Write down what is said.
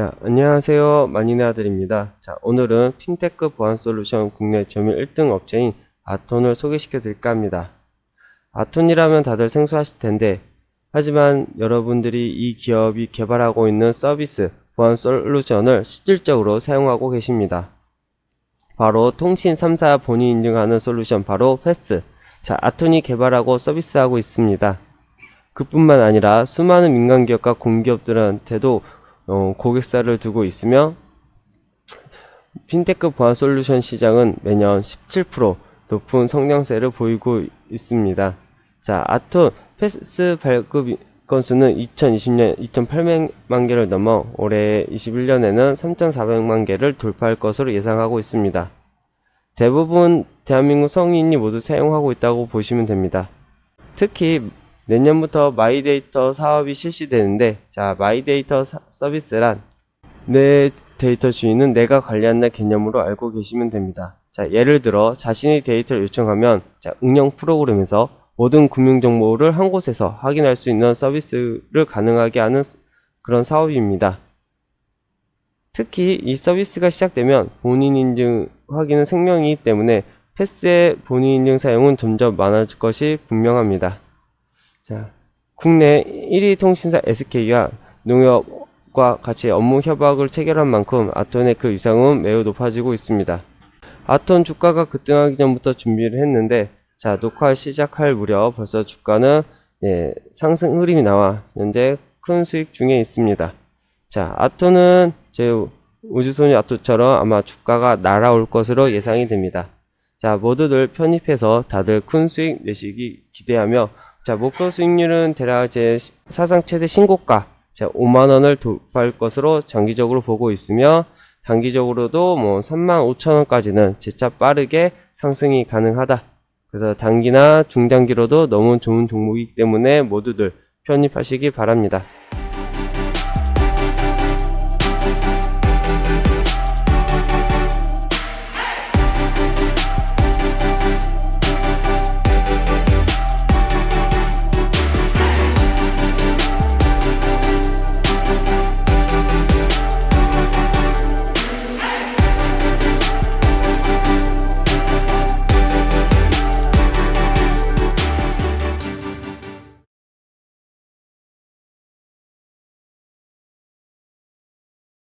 자, 안녕하세요. 마니네 아들입니다. 자, 오늘은 핀테크 보안 솔루션 국내 점유율 1등 업체인 아톤을 소개시켜 드릴까 합니다. 아톤이라면 다들 생소하실 텐데, 하지만 여러분들이 이 기업이 개발하고 있는 서비스, 보안 솔루션을 실질적으로 사용하고 계십니다. 바로 통신 3사 본인 인증하는 솔루션 바로 패스. 자, 아톤이 개발하고 서비스하고 있습니다. 그뿐만 아니라 수많은 민간 기업과 공기업들한테도 어, 고객사를 두고 있으며 핀테크 보안 솔루션 시장은 매년 17% 높은 성장세를 보이고 있습니다. 자, 아톤 패스 발급 건수는 2020년 2.8만 개를 넘어 올해 21년에는 3,400만 개를 돌파할 것으로 예상하고 있습니다. 대부분 대한민국 성인이 모두 사용하고 있다고 보시면 됩니다. 특히 내년부터 마이데이터 사업이 실시되는데 자 마이데이터 사- 서비스란 내 데이터 주인은 내가 관리한다 개념으로 알고 계시면 됩니다. 자 예를 들어 자신의 데이터를 요청하면 자 응용 프로그램에서 모든 금융 정보를 한 곳에서 확인할 수 있는 서비스를 가능하게 하는 스- 그런 사업입니다. 특히 이 서비스가 시작되면 본인 인증 확인은 생명이기 때문에 패스의 본인 인증 사용은 점점 많아질 것이 분명합니다. 자, 국내 1위 통신사 SK와 농협과 같이 업무 협약을 체결한 만큼 아톤의 그 위상은 매우 높아지고 있습니다. 아톤 주가가 급등하기 전부터 준비를 했는데, 자, 녹화 시작할 무렵 벌써 주가는 예, 상승 흐름이 나와 현재 큰 수익 중에 있습니다. 자, 아톤은 제 우주소녀 아토처럼 아마 주가가 날아올 것으로 예상이 됩니다. 자, 모두들 편입해서 다들 큰 수익 내시기 기대하며 자, 목표 수익률은 대략 제 사상 최대 신고가 자, 5만 원을 돌파할 것으로 장기적으로 보고 있으며 단기적으로도 뭐 3만 5천 원까지는 재차 빠르게 상승이 가능하다. 그래서 단기나 중장기로도 너무 좋은 종목이기 때문에 모두들 편입하시기 바랍니다.